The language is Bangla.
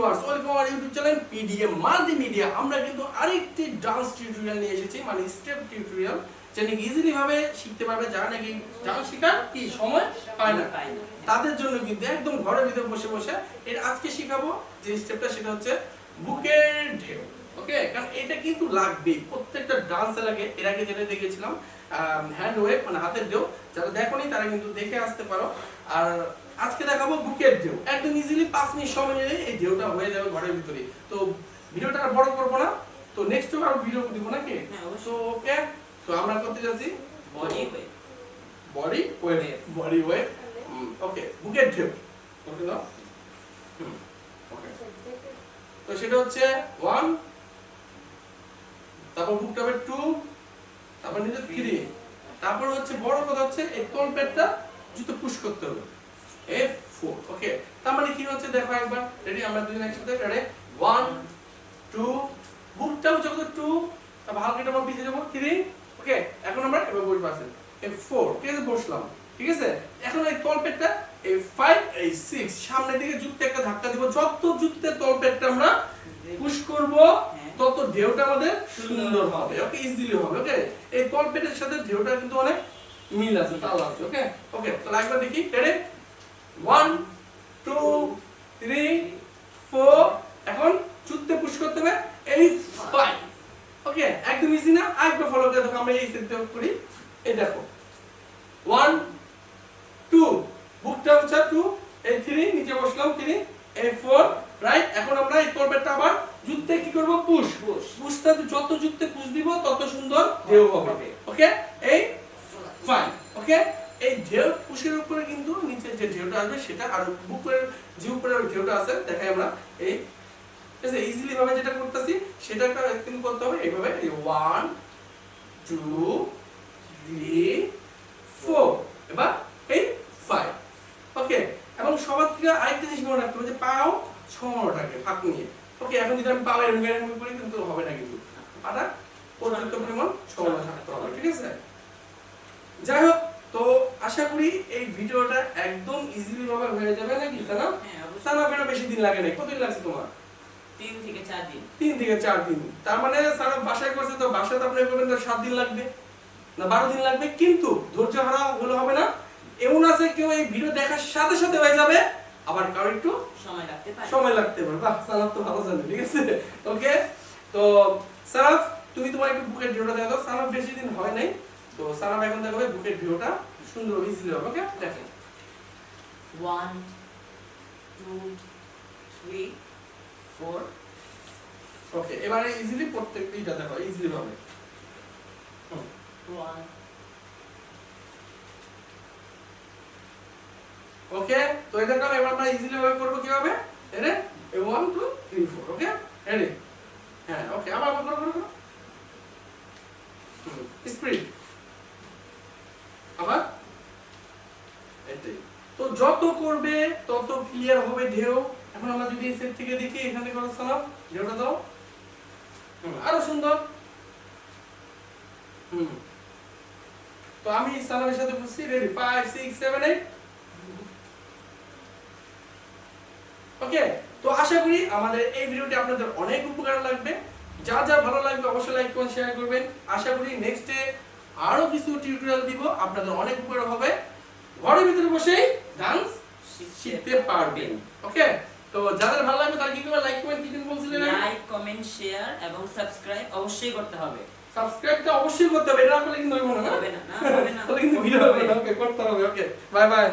ভিউয়ার্স ওয়েলকাম আমার ইউটিউব চ্যানেল পিডিএম মাল্টিমিডিয়া। আমরা কিন্তু আরেকটি ডান্স টিউটোরিয়াল নিয়ে এসেছি মানে স্টেপ টিউটোরিয়াল যেটা ইজিলি ভাবে শিখতে পারবে যারা নাকি ডান্স শেখার কি সময় পায় না। তাদের জন্য কিন্তু একদম ঘরের ভিতরে বসে বসে এর আজকে শেখাবো যে স্টেপটা সেটা হচ্ছে বুকের ঢেউ। ওকে কারণ এটা কিন্তু লাগবে প্রত্যেকটা ডান্সে লাগে এর আগে যেটা দেখেছিলাম হ্যান্ড ওয়েভ মানে হাতের ঢেউ যারা দেখোনি তারা কিন্তু দেখে আসতে পারো। আর আজকে দেখাবো বুকের ঢেউ। একদম ইজিলি পাঁচ মিনিট সময় নিলে এই ঢেউটা হয়ে যাবে ঘরের ভিতরে তো ভিডিওটা আর বড় করব না। তো নেক্সট আর ভিডিও দিব নাকি? হ্যাঁ, তো ওকে তো আমরা করতে যাচ্ছি। Body body wave body wave okay বুকের ঢেউ। ওকে দাও ওকে তো সেটা হচ্ছে ওয়ান তারপর বুকটা হবে টু, তারপর নিচে থ্রি তারপর হচ্ছে বড় কথা হচ্ছে এই তল পেটটা জুতো পুশ করতে হবে। এফ ফোর ওকে তার মানে কি হচ্ছে? দেখো একবার রেডি আমরা দুজন একসাথে রেডি ওয়ান টু বুকটা হচ্ছে কত টু তারপর হালকা আমরা পিছিয়ে যাব থ্রি ওকে এখন আমরা এবার বসবো, আছে। এফ ফোর ঠিক আছে? বসলাম। ঠিক আছে? এখন এই তল পেটটা এই ফাইভ এই সিক্স সামনের দিকে জুততে একটা ধাক্কা দিব। যত জুততে তল পেটটা আমরা পুশ করব। তত ঢেউটা আমাদের সুন্দর হবে ওকে ইজিলি হবে ওকে এই তল পেটের সাথে ঢেউটা কিন্তু অনেক মিল আছে, তাল আছে ওকে ওকে তাহলে একবার দেখি ready one two three four এখন জুততে পুশ করতে হবে, এই ফাইভ ওকে একদম ইজি না, আরেকবার ফলো করে দেখো, আমরা এই সেটটা করি, এই দেখো। ওয়ান টু বুকটা হচ্ছে টু এই থ্রি নিচে বসলাম থ্রি এই ফোর রাইট এখন আমরা এই তলপেটটা আবার জুততে কি করব? পুশ। পুশ। যত জুততে পুশ দিব তত সুন্দর ঢেউ হবে। ওকে? এই ফাইন। ওকে? এই ঢেউ পুশের উপরে কিন্তু নিচে যে ঢেউটা আসবে সেটা আর বুকের যে উপরে ঢেউটা আছে দেখাই আমরা। এই ইজিলি ভাবে যেটা করতেছি সেটা কিন্তু করতে হবে। এইভাবে এই ওয়ান টু থ্রি ফোর এবার এই ফাইভ ওকে? এবং সবার থেকে আরেকটা জিনিস মনে রাখতে হবে যে পাও ছড়াটাকে ফাঁক নিয়ে। ওকে এখন যদি আমি পাও এরকম এরকম করি কিন্তু হবে না কিন্তু। পাটা পর্যাপ্ত পরিমাণ ছড়ানো থাকতে হবে ঠিক আছে? যাই হোক তো আশা করি এই ভিডিওটা একদম ইজিলি ভাবে হয়ে যাবে নাকি তানা হ্যাঁ সানা বেরো বেশি দিন লাগে না কতদিন লাগছে তোমার? তিন থেকে চার দিন। তিন থেকে চার দিন। তার মানে সারা বাসায় করছে তো বাসায় তো আপনি করবেন তো সাত দিন লাগবে না বারো দিন লাগবে কিন্তু ধৈর্য হারা হলে হবে না। এমন আছে কেউ এই ভিডিও দেখার সাথে সাথে হয়ে যাবে আবার কারও একটু সময় লাগতে পারে। সময় লাগতে পারে। বাহ সারাফ তো ভালো জানে ঠিক আছে? ওকে তো সারাফ তুমি তোমার একটু বুকের ভিউটা দেখো। সারাফ বেশি দিন হয় নাই। তো সারাফ এখন দেখাবে বুকের ভিউটা সুন্দর ইজিলি হবে ওকে দেখেন। 1 2 3 4 ওকে এবারে ইজিলি প্রত্যেকটা দেখো ইজিলি হবে 1 ওকে তো এটা কাম এবার আমরা ইজিলি ভাবে করব কীভাবে? এরে 1 2 3 4 ওকে রেডি হ্যাঁ ওকে আবার আবার করো করো স্পিড আবার? এটাই। তো যত করবে, তত ক্লিয়ার হবে ঢেউ। এখন আমরা যদি সেট থেকে দেখি, এখান থেকে করো সালাম। ঢেউটা দাও। আরও সুন্দর। হুম। তো আমি সালামের সাথে বুঝছি ready five six seven eight okay তো আশা করি আমাদের এই ভিডিওটি আপনাদের অনেক উপকার লাগবে। যা যা ভালো লাগবে অবশ্যই লাইক করুন শেয়ার করবেন। আশা করি নেক্সটে আরও কিছু টিউটোরিয়াল দিব আপনাদের অনেক উপকার হবে। ঘরের ভিতরে বসেই ডান্স শিখতে পারবেন। ওকে তো যাদের ভালো লাগবে তারা কি করবে? লাইক কমেন্ট কি বলছিলেন লাইক কমেন্ট শেয়ার এবং সাবস্ক্রাইব অবশ্যই করতে হবে। সাবস্ক্রাইব সাবস্ক্রাইবটা অবশ্যই করতে হবে এটা না করলে কিন্তু হইব না হবে না না হবে না। তাহলে কিন্তু ভিডিও হবে না ওকে করতে হবে ওকে বাই বাই